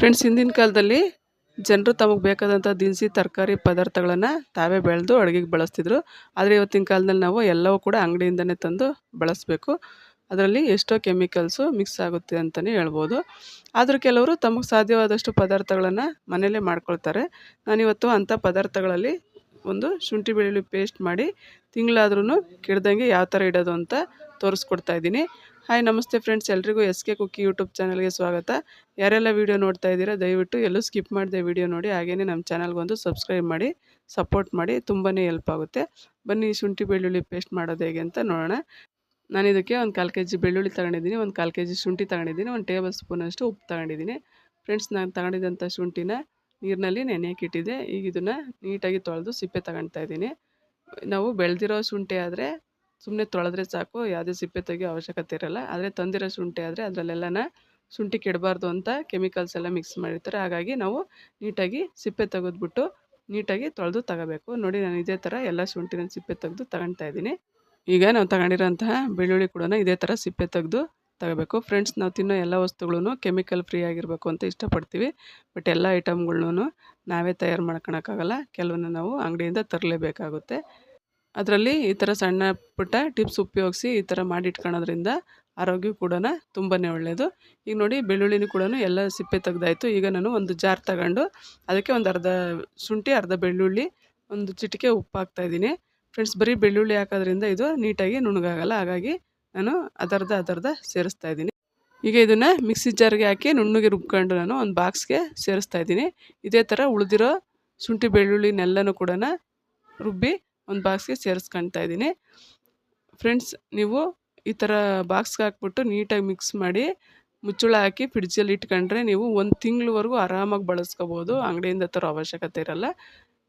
Friends, ಹಿಂದಿನ ಕಾಲದಲ್ಲಿ ಜನರು ತಮಗೆ ಬೇಕಾದಂಥ ದಿನಸಿ ತರಕಾರಿ ಪದಾರ್ಥಗಳನ್ನು ತಾವೇ ಬೆಳೆದು ಅಡುಗೆಗೆ ಬಳಸ್ತಿದ್ರು. ಆದರೆ ಇವತ್ತಿನ ಕಾಲದಲ್ಲಿ ನಾವು ಎಲ್ಲವೂ ಕೂಡ ಅಂಗಡಿಯಿಂದನೇ ತಂದು ಬಳಸಬೇಕು. ಅದರಲ್ಲಿ ಎಷ್ಟೋ ಕೆಮಿಕಲ್ಸು ಮಿಕ್ಸ್ ಆಗುತ್ತೆ ಅಂತಲೇ ಹೇಳ್ಬೋದು. ಆದರೂ ಕೆಲವರು ತಮಗೆ ಸಾಧ್ಯವಾದಷ್ಟು ಪದಾರ್ಥಗಳನ್ನು ಮನೆಯಲ್ಲೇ ಮಾಡ್ಕೊಳ್ತಾರೆ. ನಾನಿವತ್ತು ಅಂಥ ಪದಾರ್ಥಗಳಲ್ಲಿ ಒಂದು ಶುಂಠಿ ಬೆಳ್ಳುಳ್ಳಿ ಪೇಸ್ಟ್ ಮಾಡಿ ತಿಂಗಳಾದ್ರೂ ಕೆಡ್ದಂಗೆ ಯಾವ ಥರ ಇಡೋದು ಅಂತ ತೋರಿಸ್ಕೊಡ್ತಾ ಇದ್ದೀನಿ. ಹಾಯ್ ನಮಸ್ತೆ ಫ್ರೆಂಡ್ಸ್ ಎಲ್ರಿಗೂ ಎಸ್ ಕೆ ಕುಕ್ಕಿ ಯೂಟ್ಯೂಬ್ ಚಾನಲ್ಗೆ ಸ್ವಾಗತ. ಯಾರೆಲ್ಲ ವೀಡಿಯೋ ನೋಡ್ತಾ ಇದ್ದೀರಾ, ದಯವಿಟ್ಟು ಎಲ್ಲೂ ಸ್ಕಿಪ್ ಮಾಡಿದೆ ವೀಡಿಯೋ ನೋಡಿ ಹಾಗೆಯೇ ನಮ್ಮ ಚಾನಲ್ಗೊಂದು ಸಬ್ಸ್ಕ್ರೈಬ್ ಮಾಡಿ ಸಪೋರ್ಟ್ ಮಾಡಿ ತುಂಬಾ ಹೆಲ್ಪ್ ಆಗುತ್ತೆ. ಬನ್ನಿ, ಶುಂಠಿ ಬೆಳ್ಳುಳ್ಳಿ ಪೇಸ್ಟ್ ಮಾಡೋದು ಹೇಗೆ ಅಂತ ನೋಡೋಣ. ನಾನು ಇದಕ್ಕೆ ಒಂದು ಕಾಲು ಕೆ ಜಿ ಬೆಳ್ಳುಳ್ಳಿ ತಗೊಂಡಿದ್ದೀನಿ, ಒಂದು ಕಾಲು ಕೆ ಜಿ ಶುಂಠಿ ತಗೊಂಡಿದ್ದೀನಿ, ಒಂದು ಟೇಬಲ್ ಸ್ಪೂನಷ್ಟು ಉಪ್ಪು ತಗೊಂಡಿದ್ದೀನಿ. ಫ್ರೆಂಡ್ಸ್ ನಾನು ತಗೊಂಡಿದ್ದಂಥ ಶುಂಠಿನ ನೀರಿನಲ್ಲಿ ನೆನೆಯಕ್ಕೆ ಇಟ್ಟಿದ್ದೆ. ಈಗ ಇದನ್ನು ನೀಟಾಗಿ ತೊಳೆದು ಸಿಪ್ಪೆ ತಗೊಳ್ತಾ ಇದ್ದೀನಿ. ನಾವು ಬೆಳೆದಿರೋ ಶುಂಠಿ ಆದರೆ ಸುಮ್ಮನೆ ತೊಳೆದ್ರೆ ಸಾಕು. ಯಾವುದೇ ಸಿಪ್ಪೆ ತೆಗಿಯೋ ಅವಶ್ಯಕತೆ ಇರಲ್ಲ. ಆದರೆ ತಂದಿರೋ ಶುಂಠಿ ಆದರೆ ಅದರಲ್ಲೆಲ್ಲನ ಶುಂಠಿ ಕೆಡಬಾರ್ದು ಅಂತ ಕೆಮಿಕಲ್ಸ್ ಎಲ್ಲ ಮಿಕ್ಸ್ ಮಾಡಿರ್ತಾರೆ. ಹಾಗಾಗಿ ನಾವು ನೀಟಾಗಿ ಸಿಪ್ಪೆ ತೆಗೆದ್ಬಿಟ್ಟು ನೀಟಾಗಿ ತೊಳೆದು ತಗೋಬೇಕು. ನೋಡಿ, ನಾನು ಇದೇ ಥರ ಎಲ್ಲ ಶುಂಠಿನ ಸಿಪ್ಪೆ ತೆಗೆದು ತಗೊಳ್ತಾ ಇದ್ದೀನಿ. ಈಗ ನಾವು ತಗೊಂಡಿರೋಂತಹ ಬೆಳ್ಳುಳ್ಳಿ ಕೂಡ ಇದೇ ಥರ ಸಿಪ್ಪೆ ತೆಗೆದು ತಗೋಬೇಕು. ಫ್ರೆಂಡ್ಸ್ ನಾವು ತಿನ್ನೋ ಎಲ್ಲ ವಸ್ತುಗಳೂ ಕೆಮಿಕಲ್ ಫ್ರೀ ಆಗಿರಬೇಕು ಅಂತ ಇಷ್ಟಪಡ್ತೀವಿ. ಬಟ್ ಎಲ್ಲ ಐಟಮ್ಗಳ್ನೂ ನಾವೇ ತಯಾರು ಮಾಡ್ಕೊಳಕ್ಕಾಗಲ್ಲ ಕೆಲವನ್ನ ನಾವು ಅಂಗಡಿಯಿಂದ ತರಲೇಬೇಕಾಗುತ್ತೆ. ಅದರಲ್ಲಿ ಈ ಥರ ಸಣ್ಣ ಪುಟ್ಟ ಟಿಪ್ಸ್ ಉಪಯೋಗಿಸಿ ಈ ಥರ ಮಾಡಿ ಇಟ್ಕೊಳೋದ್ರಿಂದ ಆರೋಗ್ಯ ಕೂಡ ತುಂಬಾ ಒಳ್ಳೆಯದು ಈಗ ನೋಡಿ, ಬೆಳ್ಳುಳ್ಳಿನೂ ಕೂಡ ಎಲ್ಲ ಸಿಪ್ಪೆ ತೆಗ್ದಾಯಿತು. ಈಗ ನಾನು ಒಂದು ಜಾರ್ ತಗೊಂಡು ಅದಕ್ಕೆ ಒಂದು ಅರ್ಧ ಶುಂಠಿ, ಅರ್ಧ ಬೆಳ್ಳುಳ್ಳಿ, ಒಂದು ಚಿಟಿಕೆ ಉಪ್ಪು ಹಾಕ್ತಾಯಿದ್ದೀನಿ ಫ್ರೆಂಡ್ಸ್ ಬರೀ ಬೆಳ್ಳುಳ್ಳಿ ಹಾಕೋದ್ರಿಂದ ಇದು ನೀಟಾಗಿ ನುಣುಗಾಗಲ್ಲ. ಹಾಗಾಗಿ ನಾನು ಅದರ್ಧ ಅದರ್ಧ ಸೇರಿಸ್ತಾ ಇದ್ದೀನಿ. ಈಗ ಇದನ್ನು ಮಿಕ್ಸಿ ಜಾರ್ಗೆ ಹಾಕಿ ನುಣ್ಣಗೆ ರುಬ್ಕೊಂಡು ನಾನು ಒಂದು ಬಾಕ್ಸ್ಗೆ ಸೇರಿಸ್ತಾ ಇದ್ದೀನಿ. ಇದೇ ಥರ ಉಳಿದಿರೋ ಶುಂಠಿ ಬೆಳ್ಳುಳ್ಳಿನೆಲ್ಲನೂ ಕೂಡ ರುಬ್ಬಿ ಒಂದು ಬಾಕ್ಸ್ಗೆ ಸೇರಿಸ್ಕೊಳ್ತಾ ಇದ್ದೀನಿ. ಫ್ರೆಂಡ್ಸ್ ನೀವು ಈ ಥರ ಬಾಕ್ಸ್ಗೆ ಹಾಕ್ಬಿಟ್ಟು ನೀಟಾಗಿ ಮಿಕ್ಸ್ ಮಾಡಿ ಮುಚ್ಚಳ ಹಾಕಿ ಫ್ರಿಡ್ಜಲ್ಲಿ ಇಟ್ಕೊಂಡ್ರೆ ನೀವು ಒಂದು ತಿಂಗಳವರೆಗೂ ಆರಾಮಾಗಿ ಬಳಸ್ಕೋಬೋದು. ಅಂಗಡಿಯಿಂದ ತರೋ ಅವಶ್ಯಕತೆ ಇರಲ್ಲ.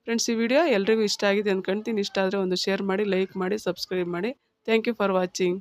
ಫ್ರೆಂಡ್ಸ್ ಈ ವಿಡಿಯೋ ಎಲ್ರಿಗೂ ಇಷ್ಟ ಆಗಿದೆ ಅಂದ್ಕೊಂತೀನಿ ಇಷ್ಟ ಆದರೆ ಒಂದು ಶೇರ್ ಮಾಡಿ ಲೈಕ್ ಮಾಡಿ ಸಬ್ಸ್ಕ್ರೈಬ್ ಮಾಡಿ. Thank you for watching